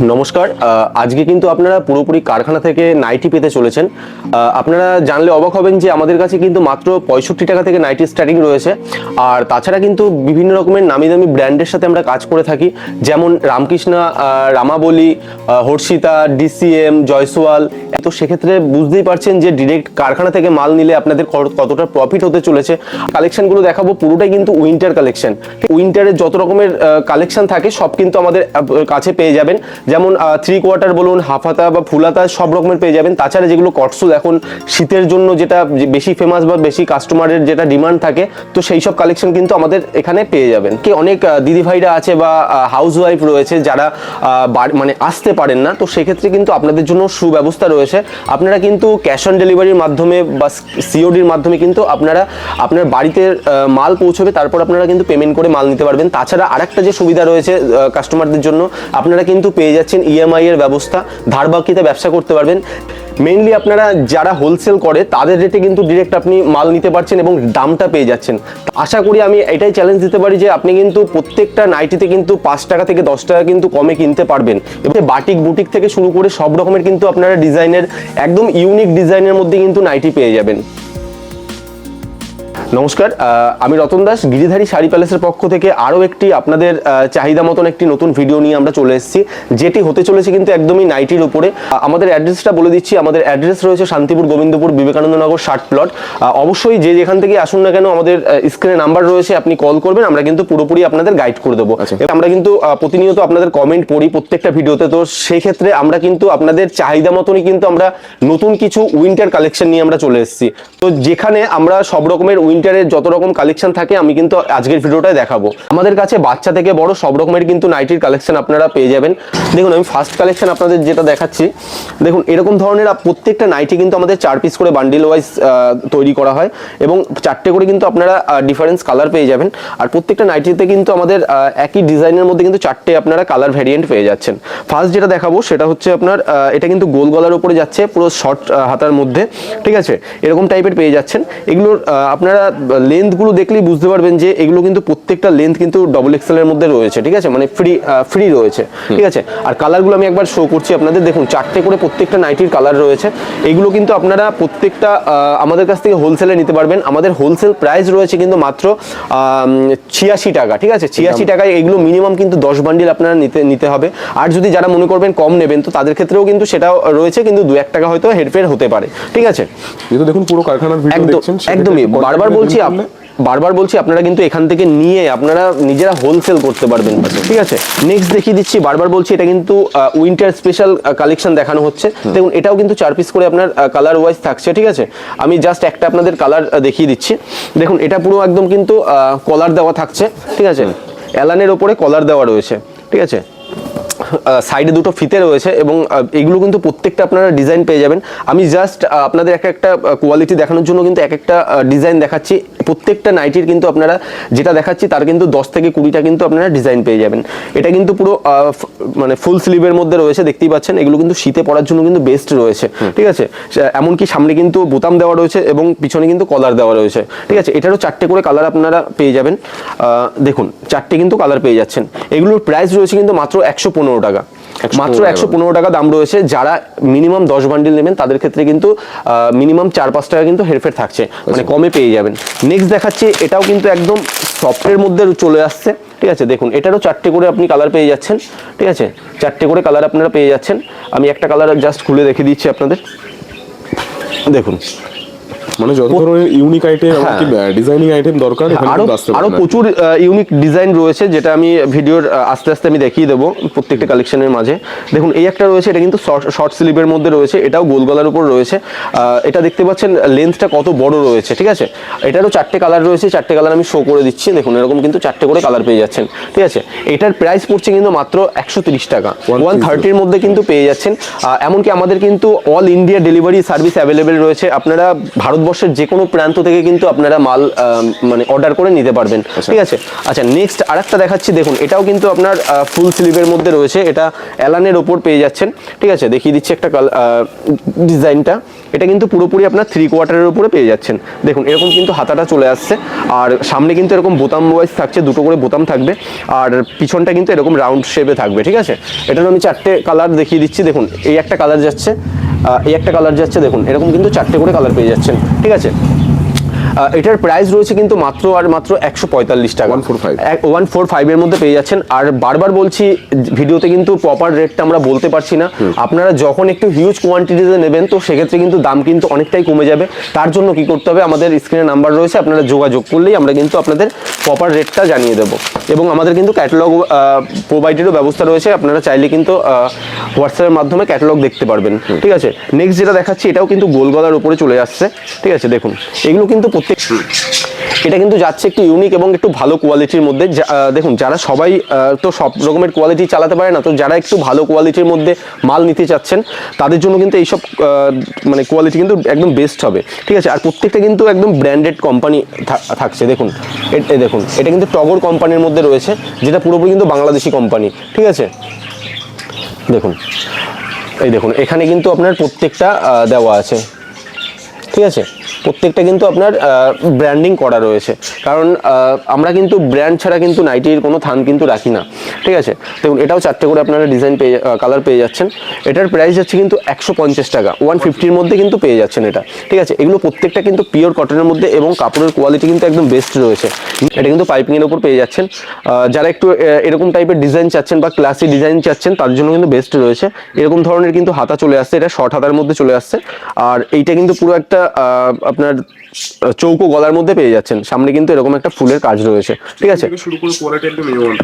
নমস্কার আজকে কিন্তু আপনারা পুরোপুরি কারখানা থেকে নাইটি পেতে চলেছেন। আপনারা জানলে অবাক হবেন যে আমাদের কাছে কিন্তু মাত্র পঁয়ষট্টি টাকা থেকে নাইটি স্টার্টিং রয়েছে। আর তাছাড়া কিন্তু বিভিন্ন রকমের নামি দামি ব্র্যান্ডের সাথে আমরা কাজ করে থাকি। যেমন রামকৃষ্ণা রামাবলী হর্ষিতা, ডিসিএম, জয়সওয়াল। তো সেক্ষেত্রে বুঝতেই পারছেন যে ডিরেক্ট কারখানা থেকে মাল নিলে আপনাদের কত- কতটা প্রফিট হতে চলেছে। কালেকশনগুলো দেখাবো, পুরোটাই কিন্তু উইন্টার কালেকশন উইন্টারের যত রকমের কালেকশন থাকে, সব কিন্তু আমাদের কাছে পেয়ে যাবেন। যেমন থ্রি কোয়ার্টার বলুন হাফ হাতা বা ফুল হাতা সব রকমের পেয়ে যাবেন। তাছাড়া যেগুলো কটসুল এখন শীতের জন্য যেটা বেশি ফেমাস বা বেশি কাস্টমারের যেটা ডিমান্ড থাকে, তো সেই সব কালেকশন কিন্তু আমাদের এখানে পেয়ে যাবেন। কি অনেক দিদিভাইরা আছে বা হাউস ওয়াইফ রয়েছে যারা মানে আসতে পারেন না, তো সেক্ষেত্রে কিন্তু আপনাদের জন্য সুব্যবস্থা রয়েছে। আপনারা কিন্তু ক্যাশ অন ডেলিভারির মাধ্যমে বা সিওডির মাধ্যমে কিন্তু আপনারা আপনার বাড়িতে মাল পৌঁছবে, তারপর আপনারা কিন্তু পেমেন্ট করে মাল নিতে পারবেন। তাছাড়া আরেকটা যে সুবিধা রয়েছে কাস্টমারদের জন্য, আপনারা কিন্তু পেয়ে যাচ্ছেন ইএমআই এর ব্যবস্থা, ধার বাকিতে ব্যবসা করতে পারবেন। মেইনলি আপনারা যারা হোলসেল করে, তাদের রেটে কিন্তু ডিরেক্ট আপনি মাল নিতে পারছেন এবং দামটা পেয়ে যাচ্ছেন। আশা করি আমি এটাই চ্যালেঞ্জ দিতে পারি যে আপনি কিন্তু প্রত্যেকটা নাইটিতে কিন্তু পাঁচ টাকা থেকে দশ টাকা কিন্তু কমে কিনতে পারবেন। এবং বাটিক বুটিক থেকে শুরু করে সব রকমের কিন্তু আপনারা ডিজাইনের একদম ইউনিক ডিজাইনের মধ্যে কিন্তু নাইটি পেয়ে যাবেন। নমস্কার আহ, আমি রতন দাস গিরিধারী শাড়ি প্যালেসের পক্ষ থেকে আরও একটি আপনাদের চাহিদা মতন একটি নতুন ভিডিও নিয়ে আমরা চলে এসেছি। যেটি হতে চলেছে কিন্তু একদমই নাইটির উপরে। আমাদের অ্যাড্রেসটা বলে দিচ্ছি আমাদের অ্যাড্রেস রয়েছে শান্তিপুর গোবিন্দপুর বিবেকানন্দ নগর ষাট প্লট। অবশ্যই যে যেখান থেকে আসুন না কেন আমাদের স্ক্রিনে নাম্বার রয়েছে আপনি কল করবেন আমরা কিন্তু পুরোপুরি আপনাদের গাইড করে দেবো। আচ্ছা। আমরা কিন্তু প্রতিনিয়ত আপনাদের কমেন্ট পড়ি প্রত্যেকটা ভিডিওতে তো সেই ক্ষেত্রে আমরা কিন্তু আপনাদের চাহিদা মতনই কিন্তু আমরা নতুন কিছু উইন্টার কালেকশন নিয়ে আমরা চলে এসেছি। তো যেখানে আমরা সব রকমের উইন্টারের যত রকম কালেকশন থাকে, আমি কিন্তু আজকের ভিডিওটায় দেখাবো। আমাদের কাছে বাচ্চা থেকে বড় সব রকমের কিন্তু নাইটির কালেকশন আপনারা পেয়ে যাবেন। দেখুন, আমি ফার্স্ট কালেকশন আপনাদের যেটা দেখাচ্ছি, দেখুন, এরকম ধরনের প্রত্যেকটা নাইটি কিন্তু আমাদের চার পিস করে বান্ডিল ওয়াইজ তৈরি করা হয় এবং চারটে করে কিন্তু আপনারা ডিফারেন্স কালার পেয়ে যাবেন। আর প্রত্যেকটা নাইটিতে কিন্তু আমাদের একই ডিজাইনের মধ্যে কিন্তু চারটে আপনারা কালার ভ্যারিয়েন্ট পেয়ে যাচ্ছেন। ফার্স্ট যেটা দেখাবো, সেটা হচ্ছে আপনার এটা কিন্তু গোল গলার উপরে যাচ্ছে, পুরো শর্ট হাতার মধ্যে, ঠিক আছে? এরকম টাইপের পেয়ে যাচ্ছেন। এগুলোর আপনারা লেন্থগুলো দেখলেই বুঝতে পারবেন যে এগুলো কিন্তু প্রত্যেকটা লেন্থ কিন্তু ডবল এক্সেল এর মধ্যে রয়েছে ঠিক আছে? মানে ফ্রি ফ্রি রয়েছে ঠিক আছে? আর কালারগুলো আমি একবার শো করছি আপনাদের। দেখুন চারটে করে প্রত্যেকটা নাইটির কালার রয়েছে। এগুলো কিন্তু আপনারা প্রত্যেকটা আমাদের কাছ থেকে হোলসেলে নিতে পারবেন। আমাদের হোলসেল প্রাইস রয়েছে কিন্তু মাত্র ছিয়াশি টাকা ঠিক আছে? ছিয়াশি টাকায় এগুলো মিনিমাম কিন্তু দশ বান্ডিল আপনারা নিতে নিতে হবে। আর যদি যারা মনে করবেন কম নেবেন তো তাদের ক্ষেত্রেও কিন্তু সেটাও রয়েছে কিন্তু দু এক টাকা হয়তো হেরফের হতে পারে ঠিক আছে? যেহেতু দেখুন পুরো কারখানার ভিডিও দেখছেন একদমই। বারবার বলছি বারবার বলছি আপনারা কিন্তু এখান থেকে নিয়ে আপনারা নিজেরা হোলসেল করতে পারবেন। ঠিক আছে? নেক্সট দেখিয়ে দিচ্ছি বারবার বলছি এটা কিন্তু উইন্টার স্পেশাল কালেকশন দেখানো হচ্ছে। দেখুন এটাও কিন্তু চার পিস করে আপনার কালার ওয়াইজ থাকছে ঠিক আছে? আমি জাস্ট একটা আপনাদের কালার দেখিয়ে দিচ্ছি। দেখুন এটা পুরো একদম কিন্তু কলার দেওয়া থাকছে ঠিক আছে? অ্যালানের ওপরে কলার দেওয়া রয়েছে ঠিক আছে? সাইডে দুটো ফিতে রয়েছে এবং এগুলো কিন্তু প্রত্যেকটা আপনারা ডিজাইন পেয়ে যাবেন। আমি জাস্ট আপনাদের এক একটা কোয়ালিটি দেখানোর জন্য কিন্তু এক একটা ডিজাইন দেখাচ্ছি। প্রত্যেকটা নাইটির কিন্তু আপনারা যেটা দেখাচ্ছি তার কিন্তু দশ থেকে কুড়িটা কিন্তু আপনারা ডিজাইন পেয়ে যাবেন। এটা কিন্তু পুরো মানে ফুল স্লিভের মধ্যে রয়েছে দেখতেই পাচ্ছেন। এগুলো কিন্তু শীতে পড়ার জন্য কিন্তু বেস্ট রয়েছে। ঠিক আছে? এমনকি সামনে কিন্তু বোতাম দেওয়া রয়েছে এবং পিছনে কিন্তু কলার দেওয়া রয়েছে। ঠিক আছে? এটারও চারটে করে কালার আপনারা পেয়ে যাবেন। দেখুন চারটে কিন্তু কালার পেয়ে যাচ্ছেন। এগুলোর প্রাইস রয়েছে কিন্তু মাত্র একশো পনেরো টাকা। মাত্র একশো পনেরো টাকা দাম রয়েছে। যারা মিনিমাম দশ বান্ডিল নেবেন তাদের ক্ষেত্রে কিন্তু মিনিমাম চার পাঁচ টাকা কিন্তু হেরফের থাকছে। মানে কমে পেয়ে যাবেন। নেক্সট দেখাচ্ছি এটাও কিন্তু একদম সফটের মধ্যে চলে আসছে। ঠিক আছে দেখুন এটারও চারটে করে আপনি কালার পেয়ে যাচ্ছেন। ঠিক আছে চারটে করে কালার আপনারা পেয়ে যাচ্ছেন। আমি একটা কালার জাস্ট খুলে দেখে দিচ্ছি আপনাদের। দেখুন মানে যত ধরনের ইউনিক আইটেম হ্যাঁ। এমনকি ডিজাইনিং আইটেম দরকার আরও আরও প্রচুর ইউনিক ডিজাইন রয়েছে যেটা আমি ভিডিওর আস্তে আস্তে আমি দেখিয়ে দেবো প্রত্যেকটা কালেকশনের মাঝে। দেখুন এই একটা রয়েছে এটা কিন্তু শর্ট স্লিভের মধ্যে রয়েছে এটাও গোল গলার উপর রয়েছে। এটা দেখতে পাচ্ছেন লেন্থটা কত বড় রয়েছে ঠিক আছে? এটারও চারটে কালার রয়েছে চারটে কালার আমি শো করে দিচ্ছি দেখুন এরকম কিন্তু চারটে করে কালার পেয়ে যাচ্ছেন ঠিক আছে? এটার প্রাইস পড়ছে কিন্তু মাত্র একশো তিরিশ টাকা। ওয়ান থার্টির মধ্যে কিন্তু পেয়ে যাচ্ছেন। এমনকি আমাদের কিন্তু all India delivery service available রয়েছে। আপনারা ভারতবর্ষের যে কোনো প্রান্ত থেকে কিন্তু আপনারা মাল মানে অর্ডার করে নিতে পারবেন। ঠিক আছে? আচ্ছা নেক্সট আরেকটা দেখাচ্ছি। দেখুন এটাও কিন্তু আপনার ফুল স্লিভের মধ্যে রয়েছে। এটা অ্যালানের ওপর পেয়ে যাচ্ছেন। ঠিক আছে? দেখিয়ে দিচ্ছি একটা ডিজাইনটা এটা কিন্তু পুরোপুরি আপনার থ্রি কোয়ার্টারের উপরে পেয়ে যাচ্ছেন। দেখুন এরকম কিন্তু হাতাটা চলে আসছে। আর সামনে কিন্তু এরকম বোতাম ওয়াইজ থাকছে দুটো করে বোতাম থাকবে। আর পিছনটা কিন্তু এরকম রাউন্ড শেপে থাকবে। ঠিক আছে? এটার আমি চারটে কালার দেখিয়ে দিচ্ছি। দেখুন এই একটা কালার যাচ্ছে। এই একটা কালার যাচ্ছে দেখুন এরকম কিন্তু চারটে করে কালার পেয়ে যাচ্ছেন ঠিক আছে? এটার প্রাইস রয়েছে কিন্তু মাত্র আর মাত্র একশো পঁয়তাল্লিশ টাকা। 145 ওয়ান ফোর ফাইভের মধ্যে পেয়ে যাচ্ছেন। আর বারবার বলছি ভিডিওতে কিন্তু প্রপার রেটটা আমরা বলতে পারছি না। আপনারা যখন একটু হিউজ কোয়ান্টিটিতে নেবেন তো সেক্ষেত্রে কিন্তু দাম কিন্তু অনেকটাই কমে যাবে। তার জন্য কি করতে হবে? আমাদের স্ক্রিনে নাম্বার রয়েছে আপনারা যোগাযোগ করলেই আমরা কিন্তু আপনাদের প্রপার রেটটা জানিয়ে দেবো। এবং আমাদের কিন্তু ক্যাটালগ প্রোভাইডেরও ব্যবস্থা রয়েছে। আপনারা চাইলে কিন্তু হোয়াটসঅ্যাপের মাধ্যমে ক্যাটালগ দেখতে পারবেন। ঠিক আছে? নেক্সট যেটা দেখাচ্ছি এটাও কিন্তু গোল গলার উপরে চলে আসছে। ঠিক আছে? দেখুন এগুলো কিন্তু প্রত্যেক এটা কিন্তু যাচ্ছে একটু ইউনিক এবং একটু ভালো কোয়ালিটির মধ্যে। দেখুন, যারা সবাই তো সব রকমের কোয়ালিটি চালাতে পারে না, তো যারা একটু ভালো কোয়ালিটির মধ্যে মাল নিতে চাচ্ছেন, তাদের জন্য কিন্তু এইসব মানে কোয়ালিটি কিন্তু একদম বেস্ট হবে। ঠিক আছে? আর প্রত্যেকটা কিন্তু একদম ব্র্যান্ডেড কোম্পানি থাকছে। দেখুন, এ- দেখুন, এটা কিন্তু টগর কোম্পানির মধ্যে রয়েছে, যেটা পুরোপুরি কিন্তু বাংলাদেশি কোম্পানি ঠিক আছে? দেখুন, এই দেখুন, এখানে কিন্তু আপনার প্রত্যেকটা দেওয়া আছে। ঠিক আছে? প্রত্যেকটা কিন্তু আপনার ব্র্যান্ডিং করা রয়েছে। কারণ আমরা কিন্তু ব্র্যান্ড ছাড়া কিন্তু নাইটির কোনো থান কিন্তু রাখি না। ঠিক আছে? দেখুন, এটাও চারটে করে আপনারা ডিজাইন পেয়ে কালার পেয়ে যাচ্ছেন। এটার প্রাইস যাচ্ছে কিন্তু একশো পঞ্চাশ টাকা। ওয়ান ফিফটির মধ্যে কিন্তু পেয়ে যাচ্ছেন এটা। ঠিক আছে? এগুলো প্রত্যেকটা কিন্তু পিওর কটনের মধ্যে এবং কাপড়ের কোয়ালিটি কিন্তু একদম বেস্ট রয়েছে। এটা কিন্তু পাইপিংয়ের ওপর পেয়ে যাচ্ছেন। যারা একটু এরকম টাইপের ডিজাইন চাচ্ছেন বা ক্লাসি ডিজাইন চাচ্ছেন, তার জন্য কিন্তু বেস্ট রয়েছে। এরকম ধরনের কিন্তু হাতা চলে আসছে। এটা শর্ট হাতার মধ্যে চলে আসছে। আর এইটা কিন্তু পুরো একটা আপনার চৌকো গলার মধ্যে পেয়ে যাচ্ছেন। সামনে কিন্তু এরকম একটা ফুলের কাজ রয়েছে। ঠিক আছে?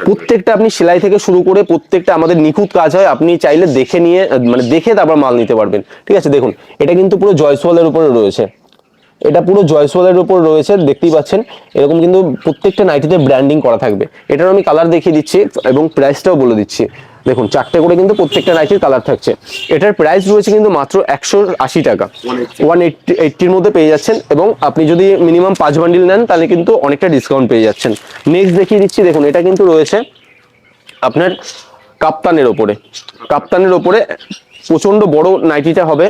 প্রত্যেকটা আপনি সেলাই থেকে শুরু করে প্রত্যেকটা আমাদের নিখুঁত কাজ হয়। আপনি চাইলে দেখে নিয়ে মানে দেখে তারপর মাল নিতে পারবেন। ঠিক আছে? দেখুন এটা কিন্তু পুরো জয়সওয়ালের উপরে রয়েছে। এটা পুরো জয়সওয়ালের উপর রয়েছে দেখতেই পাচ্ছেন। এরকম কিন্তু প্রত্যেকটা নাইটিতে ব্র্যান্ডিং করা থাকবে। এটার আমি কালার দেখিয়ে দিচ্ছি এবং প্রাইসটাও বলে দিচ্ছি। দেখুন চারটে করে কিন্তু প্রত্যেকটা নাইটির কালার থাকছে। এটার প্রাইস রয়েছে কিন্তু মাত্র একশো আশি টাকা। ওয়ান এইটটি এইটটির মধ্যে পেয়ে যাচ্ছেন এবং আপনি যদি মিনিমাম পাঁচ বান্ডিল নেন তাহলে কিন্তু অনেকটা ডিসকাউন্ট পেয়ে যাচ্ছেন। নেক্সট দেখিয়ে দিচ্ছি দেখুন এটা কিন্তু রয়েছে আপনার কাপ্তানের ওপরে। কাপ্তানের ওপরে প্রচণ্ড বড় নাইটিটা হবে।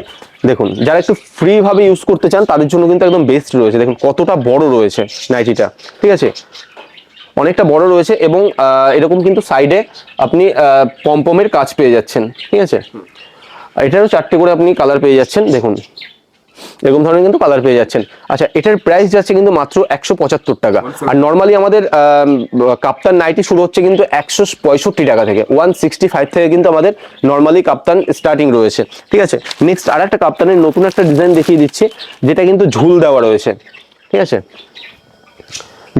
দেখুন যারা একটু ফ্রি ভাবে ইউজ করতে চান তাদের জন্য কিন্তু একদম বেস্ট রয়েছে। দেখুন কতটা বড় রয়েছে নাইটিটা ঠিক আছে? অনেকটা বড় রয়েছে এবং এরকম কিন্তু সাইডে আপনি পম্পমের কাজ পেয়ে যাচ্ছেন, ঠিক আছে? এটারও চারটে করে আপনি কালার পেয়ে যাচ্ছেন, দেখুন। এরকম ধরনের কিন্তু কালার পেয়ে যাচ্ছেন। আচ্ছা এটার প্রাইস যাচ্ছে কিন্তু মাত্র একশো পঁচাত্তর টাকা। আর নর্মালি আমাদের কাপ্তান নাইটি শুরু হচ্ছে কিন্তু একশো পঁয়ষট্টি টাকা থেকে। ওয়ান সিক্সটি ফাইভ থেকে কিন্তু আমাদের নর্মালি কাপ্তান স্টার্টিং রয়েছে, ঠিক আছে? নেক্সট আর একটা কাপ্তানের নতুন একটা ডিজাইন দেখিয়ে দিচ্ছি, যেটা কিন্তু ঝুল দেওয়া রয়েছে, ঠিক আছে?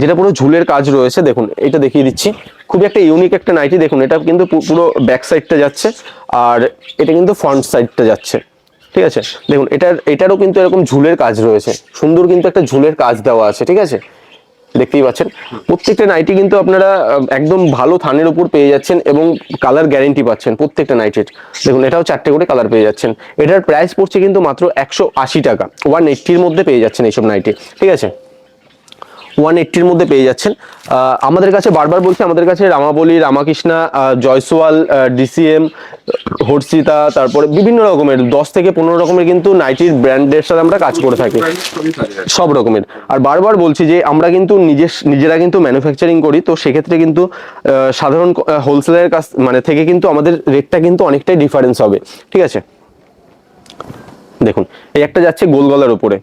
যেটা পুরো ঝুলের কাজ রয়েছে, দেখুন, এটা দেখিয়ে দিচ্ছি। খুবই একটা ইউনিক একটা নাইটি দেখুন, এটা কিন্তু পুরো ব্যাক সাইডটা যাচ্ছে আর এটা কিন্তু ফ্রন্ট সাইডটা যাচ্ছে। ঠিক আছে? দেখুন, এটার, এটারও কিন্তু এরকম ঝুলের কাজ রয়েছে। সুন্দর কিন্তু একটা ঝুলের কাজ দেওয়া আছে, ঠিক আছে? দেখতেই পাচ্ছেন? প্রত্যেকটা নাইটি কিন্তু আপনারা একদম ভালো থানের উপর পেয়ে যাচ্ছেন এবং কালার গ্যারেন্টি পাচ্ছেন প্রত্যেকটা নাইটের দেখুন, এটাও চারটে করে কালার পেয়ে যাচ্ছেন। এটার প্রাইস পড়ছে কিন্তু মাত্র একশো আশি টাকা। ওয়ান এইট্টির মধ্যে পেয়ে যাচ্ছেন এইসব নাইটি ঠিক আছে? ওয়ান এইট্টির মধ্যে পেয়ে যাচ্ছেন। আমাদের কাছে বারবার বলছি, আমাদের কাছে রামাবলী, রামাকৃষ্ণা জয়সওয়াল ডিসিএম, হর্ষিতা, তারপরে বিভিন্ন রকমের, দশ থেকে পনেরো রকমের কিন্তু নাইটির ব্র্যান্ডের সাথে আমরা কাজ করে থাকি। সব রকমের। আর বারবার বলছি যে আমরা কিন্তু নিজের নিজেরা কিন্তু ম্যানুফ্যাকচারিং করি, তো সেক্ষেত্রে কিন্তু সাধারণ হোলসেলের কাছ মানে থেকে কিন্তু আমাদের রেটটা কিন্তু অনেকটাই ডিফারেন্স হবে। ঠিক আছে? দেখুন, এই একটা যাচ্ছে গোল গলার উপরে।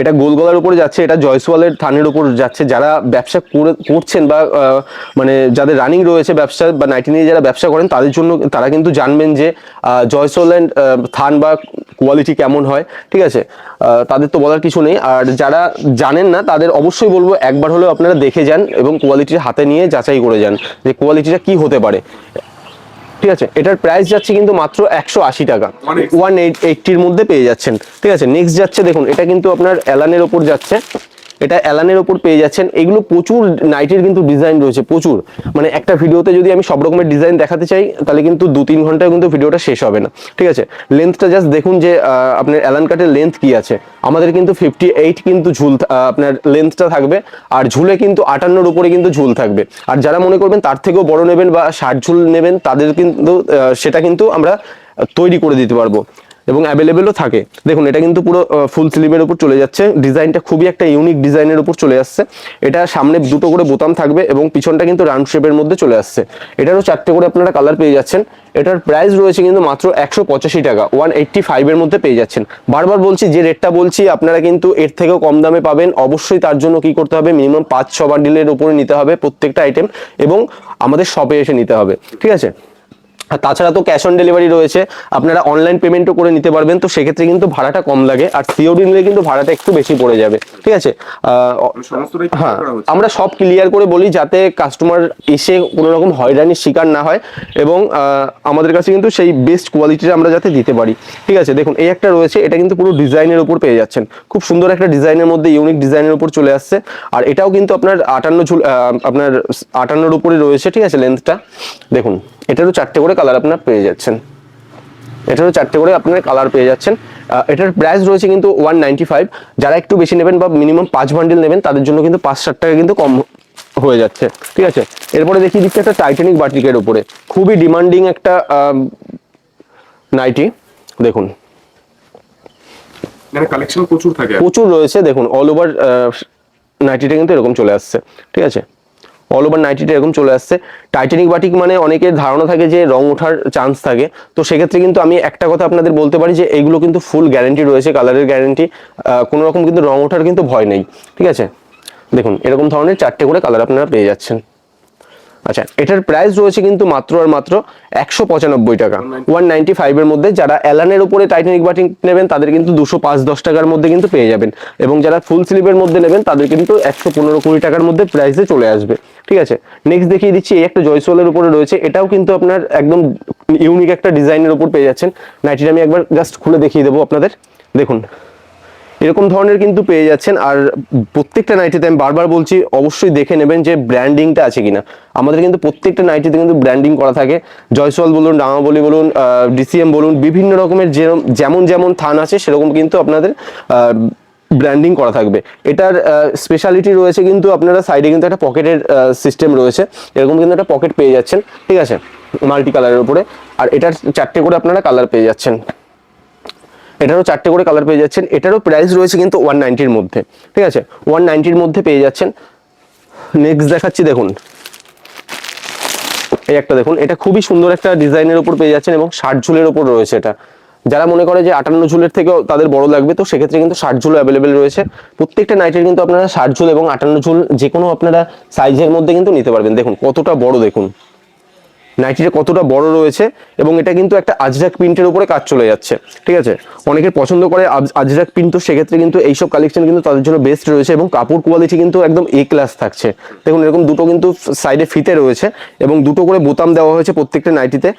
এটা গোলগলার উপরে যাচ্ছে এটা জয়সওয়ালের থানের উপর যাচ্ছে। যারা ব্যবসা করে করছেন বা মানে যাদের রানিং রয়েছে ব্যবসা বা নাইটি নিয়ে যারা ব্যবসা করেন তাদের জন্য তারা কিন্তু জানবেন যে আহ, জয়সওয়ালের থান বা কোয়ালিটি কেমন হয় ঠিক আছে? তাদের তো বলার কিছু নেই। আর যারা জানেন না তাদের অবশ্যই বলব একবার হলেও আপনারা দেখে যান এবং কোয়ালিটির হাতে নিয়ে যাচাই করে যান যে কোয়ালিটিটা কি হতে পারে। ঠিক আছে? এটার প্রাইস যাচ্ছে কিন্তু মাত্র একশো আশি টাকা। 180 ওয়ান এইট এইটটির মধ্যে পেয়ে যাচ্ছেন। ঠিক আছে? নেক্সট যাচ্ছে দেখুন এটা কিন্তু আপনার অ্যালানের ওপর যাচ্ছে। এটা অ্যালানের ওপর পেয়ে যাচ্ছেন। এগুলো প্রচুর নাইটের কিন্তু ডিজাইন রয়েছে, প্রচুর। মানে একটা ভিডিওতে যদি আমি সব রকমের ডিজাইন দেখাতে চাই, তাহলে কিন্তু দু তিন ঘন্টায় কিন্তু ভিডিওটা শেষ হবে না। ঠিক আছে? লেন্থটা জাস্ট দেখুন যে আপনার অ্যালান কাটের লেন্থ কি আছে। আমাদের কিন্তু ফিফটি এইট কিন্তু ঝুল আপনার লেন্থটা থাকবে, আর ঝুলে কিন্তু আটান্নর উপরে কিন্তু ঝুল থাকবে। আর যারা মনে করবেন তার থেকেও বড় নেবেন বা ষাট ঝুল নেবেন, তাদের কিন্তু সেটা কিন্তু আমরা তৈরি করে দিতে পারব। এবং অ্যাভেলেবেলও থাকে। দেখুন, এটা কিন্তু পুরো ফুল স্লিভের উপর চলে যাচ্ছে। ডিজাইনটা খুবই একটা ইউনিক ডিজাইনের উপর চলে আসছে। এটা সামনে দুটো করে বোতাম থাকবে এবং পিছনটা কিন্তু রাউন্ড শেপের মধ্যে চলে আসছে। এটারও চারটে করে আপনারা কালার পেয়ে যাচ্ছেন। এটার প্রাইস রয়েছে কিন্তু মাত্র একশো পঁচাশি টাকা ওয়ান এইট্টি ফাইভের মধ্যে পেয়ে যাচ্ছেন। বারবার বলছি, যে রেটটা বলছি, আপনারা কিন্তু এর থেকেও কম দামে পাবেন। অবশ্যই তার জন্য কি করতে হবে? মিনিমাম পাঁচ ছ বান্ডিলের উপরে নিতে হবে প্রত্যেকটা আইটেম এবং আমাদের শপে এসে নিতে হবে। ঠিক আছে? তাছাড়া তো ক্যাশ অন ডেলিভারি রয়েছে। আপনারা অনলাইন পেমেন্টও করে নিতে পারবেন। তো সেক্ষেত্রে কিন্তু ভাড়াটা কম লাগে। আর সিওডি নিলে কিন্তু ভাড়াটা একটু বেশি পড়ে যাবে। ঠিক আছে? মানে হ্যাঁ আমরা সব ক্লিয়ার করে বলি যাতে কাস্টমার এসে কোনো রকম হয়রানির শিকার না হয় এবং আমাদের কাছে কিন্তু সেই বেস্ট কোয়ালিটিটা আমরা যাতে দিতে পারি। ঠিক আছে? দেখুন এই একটা রয়েছে। এটা কিন্তু পুরো ডিজাইনের উপর পেয়ে যাচ্ছেন। খুব সুন্দর একটা ডিজাইনের মধ্যে ইউনিক ডিজাইনের উপর চলে আসছে। আর এটাও কিন্তু আপনার আটান্ন ঝুল আপনার আটান্নর উপরে রয়েছে। ঠিক আছে? লেন্থটা দেখুন। এটারও চারটে করে কালার আপনার পেয়ে যাচ্ছেন। এটারও চারটে করে আপনার কালার পেয়ে যাচ্ছেন। এটার প্রাইস রয়েছে কিন্তু ওয়ান যারা একটু বেশি নেবেন বা মিনিমাম পাঁচ বান্ডিল নেবেন তাদের জন্য কিন্তু পাঁচ ষাট টাকা কিন্তু কম হয়ে যাচ্ছে। ঠিক আছে? এরপরে দেখিয়ে দিচ্ছি একটা টাইটানিক বাটিকের উপরে। খুবই ডিমান্ডিং একটা নাইটি দেখুন। কালেকশন প্রচুর থাকে। প্রচুর রয়েছে দেখুন অল ওভার নাইটিটা কিন্তু এরকম চলে আসছে। ঠিক আছে? অল ওভার নাইটিটা এরকম চলে আসছে। টাইটানিক বাটিক মানে অনেকের ধারণা থাকে যে রং ওঠার চান্স থাকে। তো সেক্ষেত্রে কিন্তু আমি একটা কথা আপনাদের বলতে পারি যে এইগুলো কিন্তু ফুল গ্যারেন্টি রয়েছে কালারের গ্যারেন্টি কোনো রকম কিন্তু রং ওঠার কিন্তু ভয় নেই। ঠিক আছে? দেখুন, এরকম ধরনের চারটে করে কালার আপনারা পেয়ে যাচ্ছেন। আচ্ছা এটার প্রাইস রয়েছে কিন্তু মাত্র আর মাত্র একশো পঁচানব্বই টাকা। ওয়ান নাইনটি ফাইভের মধ্যে যারা অ্যালানের উপরে টাইটানিক বাটিং নেবেন, তাদের কিন্তু দুশো পাঁচ দশ টাকার মধ্যে কিন্তু পেয়ে যাবেন। এবং যারা ফুল স্লিভের মধ্যে নেবেন, তাদের কিন্তু একশো পনেরো কুড়ি টাকার মধ্যে প্রাইসে চলে আসবে। ঠিক আছে? নেক্সট দেখিয়ে দিচ্ছি, এই একটা জয়সওয়ালের উপরে রয়েছে। এটাও কিন্তু আপনার একদম ইউনিক একটা ডিজাইনের উপর পেয়ে যাচ্ছেন। নাইটিটা আমি একবার জাস্ট খুলে দেখিয়ে দেবো আপনাদের। দেখুন। এরকম ধরনের কিন্তু পেয়ে যাচ্ছেন। আর প্রত্যেকটা নাইটিতে আমি বারবার বলছি, অবশ্যই দেখে নেবেন যে ব্র্যান্ডিংটা আছে কিনা। আমাদের কিন্তু প্রত্যেকটা নাইটিতে কিন্তু ব্র্যান্ডিং করা থাকে। জয়সওয়াল বলুন ডাঙাবলি বলুন ডিসিএম বলুন, বিভিন্ন রকমের যেমন যেমন থান আছে, সেরকম কিন্তু আপনাদের ব্র্যান্ডিং করা থাকবে। এটার স্পেশালিটি রয়েছে কিন্তু আপনারা সাইডে কিন্তু একটা পকেটের সিস্টেম রয়েছে। এরকম কিন্তু একটা পকেট পেয়ে যাচ্ছেন। ঠিক আছে? মাল্টি কালারের উপরে। আর এটার চারটে করে আপনারা কালার পেয়ে যাচ্ছেন। এটারও চারটে করে কালার পেয়ে যাচ্ছেন। এটারও প্রাইস রয়েছে কিন্তু ওয়ান নাইনটির মধ্যে। ঠিক আছে? ওয়ান নাইনটির মধ্যে পেয়ে যাচ্ছেন। নেক্সট দেখাচ্ছি, দেখুন। এই একটা দেখুন, এটা খুবই সুন্দর একটা ডিজাইনের উপর পেয়ে যাচ্ছেন এবং ষাট ঝুলের উপর রয়েছে এটা। যারা মনে করে যে আটান্ন ঝুলের থেকেও তাদের বড় লাগবে, তো সেক্ষেত্রে কিন্তু ষাট ঝুল অ্যাভেলেবেল রয়েছে। প্রত্যেকটা নাইটের কিন্তু আপনারা ষাট ঝুল এবং আটান্ন ঝুল যে কোনো আপনারা সাইজের মধ্যে কিন্তু নিতে পারবেন। দেখুন, কতটা বড় দেখুন। নাইটিটা কতটা বড় রয়েছে এবং এটা কিন্তু একটা আজরাক প্রিন্টের উপরে কাজ চলে যাচ্ছে ঠিক আছে? অনেকের পছন্দ করে আজ- আজরাক প্রিন্ট তো সেক্ষেত্রে কিন্তু এইসব কালেকশন কিন্তু তাদের জন্য বেস্ট রয়েছে এবং কাপড় কোয়ালিটি কিন্তু একদম এ ক্লাস থাকছে। দেখুন এরকম দুটো কিন্তু সাইডে ফিতে রয়েছে এবং দুটো করে বোতাম দেওয়া হয়েছে প্রত্যেকটা নাইটিতে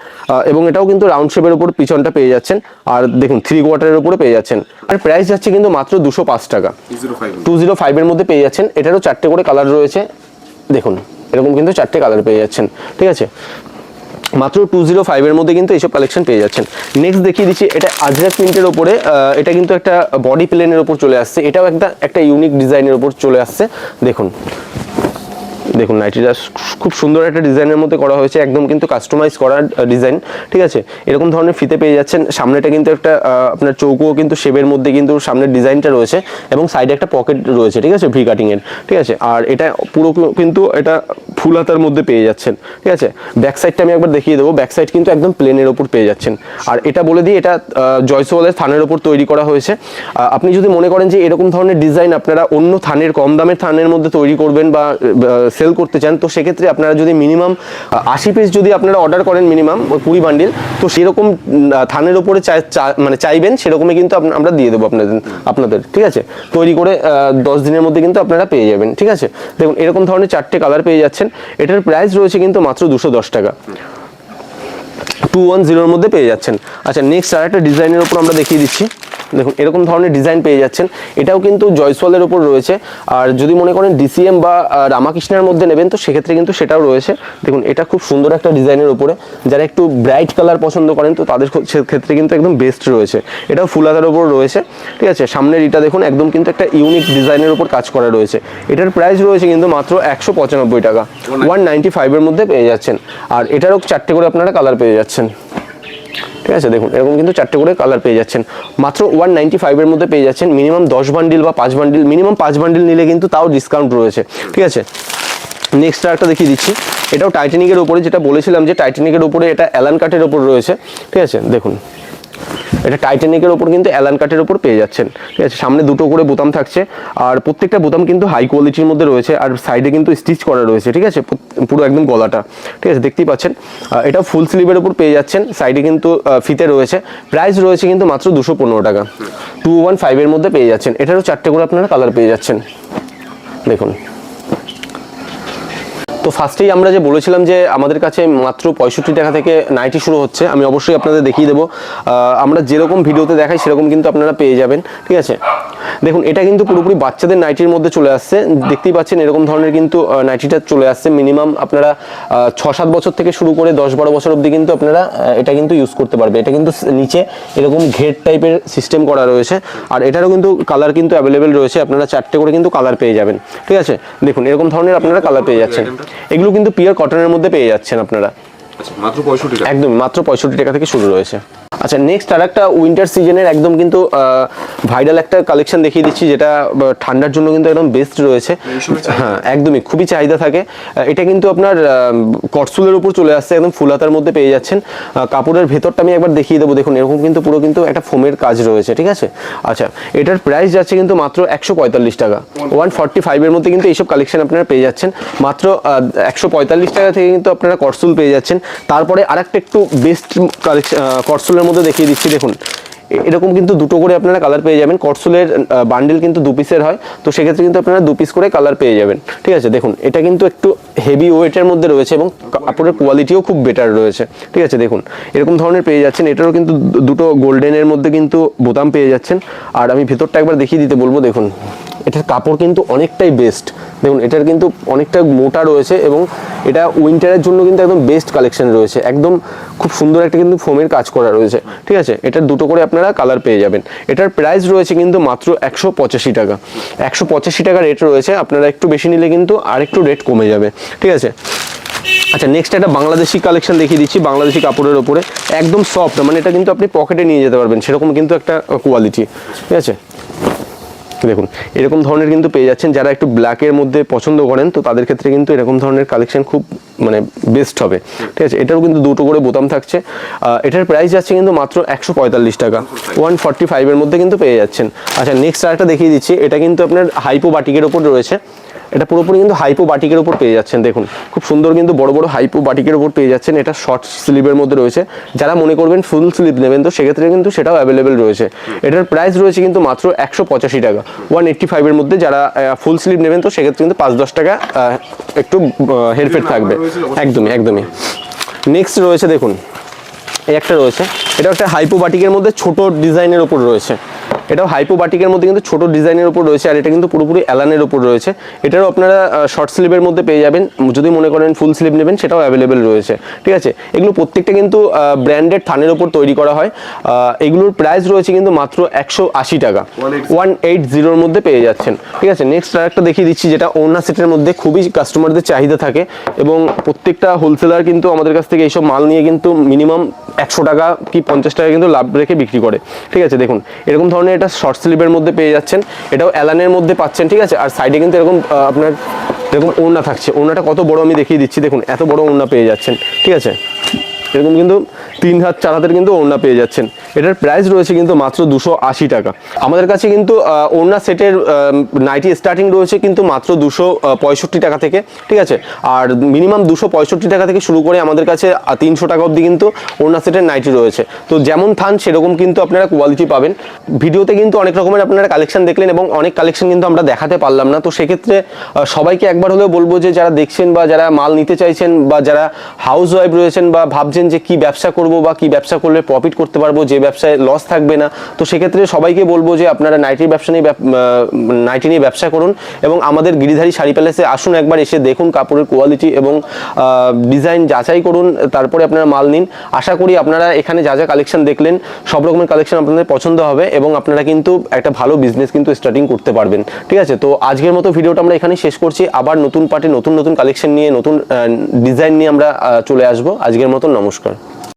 এবং এটাও কিন্তু রাউন্ড শেপের উপর পিছনটা পেয়ে যাচ্ছেন। আর দেখুন থ্রি কোয়ার্টারের উপরে পেয়ে যাচ্ছেন। আর প্রাইস যাচ্ছে কিন্তু মাত্র দুশো পাঁচ টাকা। টু জিরো ফাইভের মধ্যে। পেয়ে যাচ্ছেন। এটারও চারটে করে কালার রয়েছে। দেখুন এরকম কিন্তু চারটে কালার পেয়ে যাচ্ছেন ঠিক আছে? মাত্র টু জিরো ফাইভের মধ্যে কিন্তু এইসব কালেকশন পেয়ে যাচ্ছেন। নেক্সট দেখিয়ে দিচ্ছি, এটা আজরা প্রিন্টের ওপরে এটা কিন্তু একটা বডি প্লেনের ওপর চলে আসছে। এটাও একটা একটা ইউনিক ডিজাইনের ওপর চলে আসছে। দেখুন দেখুন নাইটিটা খুব সুন্দর একটা ডিজাইনের মধ্যে করা হয়েছে, একদম কিন্তু কাস্টমাইজ করা ডিজাইন ঠিক আছে? এরকম ধরনের ফিতে পেয়ে যাচ্ছেন, সামনেটা কিন্তু একটা আপনার চৌকো কিন্তু শেপের মধ্যে কিন্তু সামনের ডিজাইনটা রয়েছে এবং সাইডে একটা পকেট রয়েছে, ঠিক আছে ভি কাটিং এর ঠিক আছে? আর এটা পুরো কিন্তু এটা ফুল হাতার মধ্যে পেয়ে যাচ্ছেন, ঠিক আছে? ব্যাক সাইডটা আমি একবার দেখিয়ে দেবো ব্যাক সাইড কিন্তু একদম প্লেনের ওপর পেয়ে যাচ্ছেন। আর এটা বলে দিই, এটা জয়সওয়ালের থানের ওপর তৈরি করা হয়েছে। আপনি যদি মনে করেন যে এরকম ধরনের ডিজাইন আপনারা অন্য থানের, কম দামের থানের মধ্যে তৈরি করবেন বা সেল করতে চান, তো সেক্ষেত্রে আপনারা যদি মিনিমাম আশি পিস যদি আপনারা অর্ডার করেন মিনিমাম কুড়ি বান্ডিল তো সেরকম থানের ওপরে মানে চাইবেন, সেরকমই কিন্তু আমরা দিয়ে দেবো আপনাদের আপনাদের, ঠিক আছে? তৈরি করে দশ দিনের মধ্যে কিন্তু আপনারা পেয়ে যাবেন, ঠিক আছে? দেখুন, এরকম ধরনের চারটে কালার পেয়ে যাচ্ছেন, এটার প্রাইস রয়েছে কিন্তু মাত্র দুশো দশ টাকা। টু ওয়ান জিরোর মধ্যে পেয়ে যাচ্ছেন। আচ্ছা নেক্সট আর একটা ডিজাইনের উপর আমরা দেখিয়ে দিচ্ছি। দেখুন এরকম ধরনের ডিজাইন পেয়ে যাচ্ছেন। এটাও কিন্তু জয়সওয়ালের উপর রয়েছে। আর যদি মনে করেন ডিসিএম বা রামাকৃষ্ণের মধ্যে নেবেন তো সেক্ষেত্রে কিন্তু সেটাও রয়েছে। দেখুন এটা খুব সুন্দর একটা ডিজাইনের উপরে। যারা একটু ব্রাইট কালার পছন্দ করেন তো তাদের ক্ষেত্রে কিন্তু একদম বেস্ট রয়েছে। এটাও ফুলাতার উপর রয়েছে। ঠিক আছে? সামনের এটা দেখুন একদম কিন্তু একটা ইউনিক ডিজাইনের উপর কাজ করা রয়েছে। এটার প্রাইস রয়েছে কিন্তু মাত্র একশো পঁচানব্বই টাকা। ওয়ান নাইনটি ফাইভের মধ্যে পেয়ে যাচ্ছেন। আর এটারও চারটে করে আপনারা কালার পেয়ে যাচ্ছেন। ঠিক আছে, দেখুন, এরকম কিন্তু চারটে করে কালার পেয়ে যাচ্ছেন। মাত্র ওয়ান নাইনটি ফাইভের মধ্যে পেয়ে যাচ্ছেন মিনিমাম দশ বান্ডিল বা পাঁচ বান্ডিল মিনিমাম পাঁচ বান্ডিল নিলে কিন্তু তাও ডিসকাউন্ট রয়েছে, ঠিক আছে? নেক্সট একটা দেখিয়ে দিচ্ছি, এটাও টাইটানিকের ওপরে যেটা বলেছিলাম যে টাইটানিকের ওপরে এটা অ্যালান কাঠের ওপর রয়েছে, ঠিক আছে? দেখুন এটা টাইটানিকের ওপর কিন্তু অ্যালান কাটের ওপর পেয়ে যাচ্ছেন। ঠিক আছে, সামনে দুটো করে বোতাম থাকছে, আর প্রত্যেকটা বোতাম কিন্তু হাই কোয়ালিটির মধ্যে রয়েছে, আর সাইডে কিন্তু স্টিচ করা রয়েছে, ঠিক আছে পুরো একদম গলাটা, ঠিক আছে, দেখতেই পাচ্ছেন। এটা ফুল স্লিভের ওপর পেয়ে যাচ্ছেন সাইডে কিন্তু ফিতে রয়েছে। প্রাইস রয়েছে কিন্তু মাত্র দুশো পনেরো টাকা। টু ওয়ান ফাইভের মধ্যে পেয়ে যাচ্ছেন। এটারও চারটে করে আপনারা কালার পেয়ে যাচ্ছেন। দেখুন। তো ফার্স্টেই আমরা যে বলেছিলাম যে আমাদের কাছে মাত্র পঁয়ষট্টি টাকা থেকে নাইটি শুরু হচ্ছে, আমি অবশ্যই আপনাদের দেখিয়ে দেবো। আমরা যেরকম ভিডিওতে দেখাই সেরকম কিন্তু আপনারা পেয়ে যাবেন, ঠিক আছে? দেখুন, এটা কিন্তু পুরোপুরি বাচ্চাদের নাইটির মধ্যে চলে আসছে। দেখতেই পাচ্ছেন এরকম ধরনের কিন্তু নাইটিটা চলে আসছে। মিনিমাম আপনারা ছ সাত বছর থেকে শুরু করে দশ বারো বছর অবধি কিন্তু আপনারা এটা কিন্তু ইউজ করতে পারবে। এটা কিন্তু নিচে এরকম ঘের টাইপের সিস্টেম করা রয়েছে। আর এটারও কিন্তু কালার কিন্তু অ্যাভেলেবেল রয়েছে। আপনারা চারটে করে কিন্তু কালার পেয়ে যাবেন, ঠিক আছে? দেখুন, এরকম ধরনের আপনারা কালার পেয়ে যাচ্ছেন। এগুলো কিন্তু পিওর কটনের মধ্যে পেয়ে যাচ্ছেন আপনারা। আচ্ছা মাত্র পঁয়ষট্টি টাকা। একদম মাত্র পঁয়ষট্টি টাকা থেকে শুরু রয়েছে। আচ্ছা নেক্সট আর একটা উইন্টার সিজনের একদম কিন্তু ভাইরাল একটা কালেকশন দেখিয়ে দিচ্ছি, যেটা ঠান্ডার জন্য কিন্তু একদম বেস্ট রয়েছে। হ্যাঁ একদমই, খুবই চাহিদা থাকে। এটা কিন্তু আপনার কটসুলের উপর চলে আসছে, একদম ফুলাতার মধ্যে পেয়ে যাচ্ছেন। কাপড়ের ভেতরটা আমি একবার দেখিয়ে দেবো, দেখুন, এরকম কিন্তু পুরো কিন্তু একটা ফোমের কাজ রয়েছে, ঠিক আছে? আচ্ছা এটার প্রাইস যাচ্ছে কিন্তু মাত্র একশো পঁয়তাল্লিশ টাকা। ওয়ান ফর্টি ফাইভের মধ্যে কিন্তু এইসব কালেকশন আপনারা পেয়ে যাচ্ছেন। মাত্র একশো পঁয়তাল্লিশ টাকা থেকে কিন্তু আপনারা কটসুল পেয়ে যাচ্ছেন। তারপরে আরেকটা একটু বেস্ট কালেকশন কটসুলের মধ্যে দেখিয়ে দিচ্ছি। দেখুন এরকম কিন্তু দুটো করে আপনারা কালার পেয়ে যাবেন। কটসুলের বান্ডেল কিন্তু দু পিসের হয়। তো সেক্ষেত্রে কিন্তু আপনারা দু পিস করে কালার পেয়ে যাবেন। ঠিক আছে? দেখুন, এটা কিন্তু একটু হেভি ওয়েটের মধ্যে রয়েছে এবং কাপড়ের কোয়ালিটিও খুব বেটার রয়েছে। ঠিক আছে? দেখুন, এরকম ধরনের পেয়ে যাচ্ছেন। এটারও কিন্তু দুটো গোল্ডেনের মধ্যে কিন্তু বোতাম পেয়ে যাচ্ছেন। আর আমি ভেতরটা একবার দেখিয়ে দিতে বলব। দেখুন এটার কাপড় কিন্তু অনেকটাই বেস্ট দেখুন, এটার কিন্তু অনেকটা মোটা রয়েছে এবং এটা উইন্টারের জন্য কিন্তু একদম বেস্ট কালেকশন রয়েছে। একদম খুব সুন্দর একটা কিন্তু ফোমের কাজ করা রয়েছে। ঠিক আছে? এটার দুটো করে আপনারা কালার পেয়ে যাবেন। এটার প্রাইস রয়েছে কিন্তু মাত্র একশো পঁচাশি টাকা। একশো পঁচাশি টাকা রেট রয়েছে। আপনারা একটু বেশি নিলে কিন্তু আর একটু রেট কমে যাবে। ঠিক আছে? আচ্ছা নেক্সট একটা বাংলাদেশি কালেকশন দেখিয়ে দিচ্ছি, বাংলাদেশি কাপড়ের ওপরে। একদম সফট মানে এটা কিন্তু আপনি পকেটে নিয়ে যেতে পারবেন। সেরকম কিন্তু একটা কোয়ালিটি ঠিক আছে? দেখুন, এরকম ধরনের কিন্তু পেয়ে যাচ্ছেন যারা একটু ব্ল্যাকের মধ্যে পছন্দ করেন, তো তাদের ক্ষেত্রে কিন্তু এরকম ধরনের কালেকশন খুব মানে বেস্ট হবে। ঠিক আছে? এটারও কিন্তু দুটো করে বোতাম থাকছে। এটার প্রাইস যাচ্ছে কিন্তু মাত্র একশো পঁয়তাল্লিশ টাকা। ওয়ান ফর্টি ফাইভের মধ্যে কিন্তু পেয়ে যাচ্ছেন। আচ্ছা নেক্সট আরেকটা দেখিয়ে দিচ্ছি। এটা কিন্তু আপনার হাইপো বাটিকের ওপর রয়েছে। এটা পুরোপুরি কিন্তু হাইপো বাটিকের উপর পেয়ে যাচ্ছেন, দেখুন। খুব সুন্দর কিন্তু বড় বড় হাইপো বাটিকের উপর পেয়ে যাচ্ছেন। এটা শর্ট স্লিভের মধ্যে রয়েছে। যারা মনে করবেন ফুল স্লিভ নেবেন, তো সেক্ষেত্রে কিন্তু সেটাও অ্যাভেলেবেল রয়েছে। এটার প্রাইস রয়েছে কিন্তু মাত্র একশো পঁচাশি টাকা। ওয়ান এইট্টি ফাইভের মধ্যে যারা ফুল স্লিভ নেবেন, তো সেক্ষেত্রে কিন্তু পাঁচ দশ টাকা একটু হেরফের থাকবে। একদমই একদমই। নেক্সট রয়েছে, দেখুন। এই একটা রয়েছে। এটা একটা হাইপো বাটিকের মধ্যে ছোট ডিজাইনের উপর রয়েছে। এটাও হাইপো বাটিকের মধ্যে কিন্তু ছোট ডিজাইনের উপর রয়েছে আর এটা কিন্তু পুরোপুরি অ্যালানের উপর রয়েছে। এটারও আপনারা শর্ট স্লিভের মধ্যে পেয়ে যাবেন। যদি মনে করেন ফুল স্লিভ নেবেন, সেটাও অ্যাভেলেবেল রয়েছে। ঠিক আছে? এগুলো প্রত্যেকটা কিন্তু ব্র্যান্ডেড থানের উপর তৈরি করা হয়। এগুলোর প্রাইস রয়েছে কিন্তু মাত্র একশো আশি টাকা। 180 ওয়ান এইট জিরোর মধ্যে পেয়ে যাচ্ছেন। ঠিক আছে? নেক্সট আরেকটা দেখিয়ে দিচ্ছি, যেটা ওনা সেটের মধ্যে খুবই কাস্টমারদের চাহিদা থাকে এবং প্রত্যেকটা হোলসেলার কিন্তু আমাদের কাছ থেকে এইসব মাল নিয়ে কিন্তু মিনিমাম একশো টাকা কি পঞ্চাশ টাকা কিন্তু লাভ রেখে বিক্রি করে। ঠিক আছে? দেখুন, এরকম ধরনের এটা শর্ট স্লিভের মধ্যে পেয়ে যাচ্ছেন। এটাও অ্যালানের মধ্যে পাচ্ছেন, ঠিক আছে? আর সাইডে কিন্তু এরকম আপনার এরকম ওড়না থাকছে। ওড়নাটা কত বড় আমি দেখিয়ে দিচ্ছি। দেখুন, এত বড় ওড়না পেয়ে যাচ্ছেন, ঠিক আছে? এরকম কিন্তু তিন হাত, চার হাতের কিন্তু ওড়না পেয়ে যাচ্ছেন। এটার প্রাইস রয়েছে কিন্তু মাত্র দুশো আশি টাকা। আমাদের কাছে কিন্তু ওড়না সেটের নাইটি স্টার্টিং রয়েছে কিন্তু মাত্র দুশো পঁয়ষট্টি টাকা থেকে, ঠিক আছে? আর মিনিমাম দুশো পঁয়ষট্টি টাকা থেকে শুরু করে আমাদের কাছে তিনশো টাকা অবধি কিন্তু ওড়না সেটের নাইটি রয়েছে। তো যেমন থান, সেরকম কিন্তু আপনারা কোয়ালিটি পাবেন। ভিডিওতে কিন্তু অনেক রকমের আপনারা কালেকশন দেখলেন এবং অনেক কালেকশন কিন্তু আমরা দেখাতে পারলাম না। তো সেক্ষেত্রে সবাইকে একবার হলেও বলব যে, যারা দেখছেন বা যারা মাল নিতে চাইছেন বা যারা হাউস ওয়াইফ রয়েছেন বা ভাবছেন যে কি ব্যবসা করব বা কি ব্যবসা করলে প্রফিট করতে পারব, যে ব্যবসায় লস থাকবে না। তো সেক্ষেত্রে সবাইকে বলব যে আপনারা নাইটির ব্যবসা নিয়ে নাইটি নিয়ে ব্যবসা করুন এবং আমাদের গিরিধারী শাড়ি প্যালেসে আসুন একবার, এসে দেখুন কাপড়ের কোয়ালিটি এবং ডিজাইন যাচাই করুন, তারপরে আপনারা মাল নিন। আশা করি আপনারা এখানে যা যা কালেকশন দেখলেন, সব রকমের কালেকশন আপনাদের পছন্দ হবে এবং আপনারা কিন্তু একটা ভালো বিজনেস কিন্তু স্টার্টিং করতে পারবেন। ঠিক আছে? তো আজকের মতো ভিডিওটা আমরা এখানে শেষ করছি। আবার নতুন পার্টে নতুন নতুন কালেকশন নিয়ে, নতুন ডিজাইন নিয়ে আমরা চলে আসব। আজকের মতো নমস্কার। Кормушка.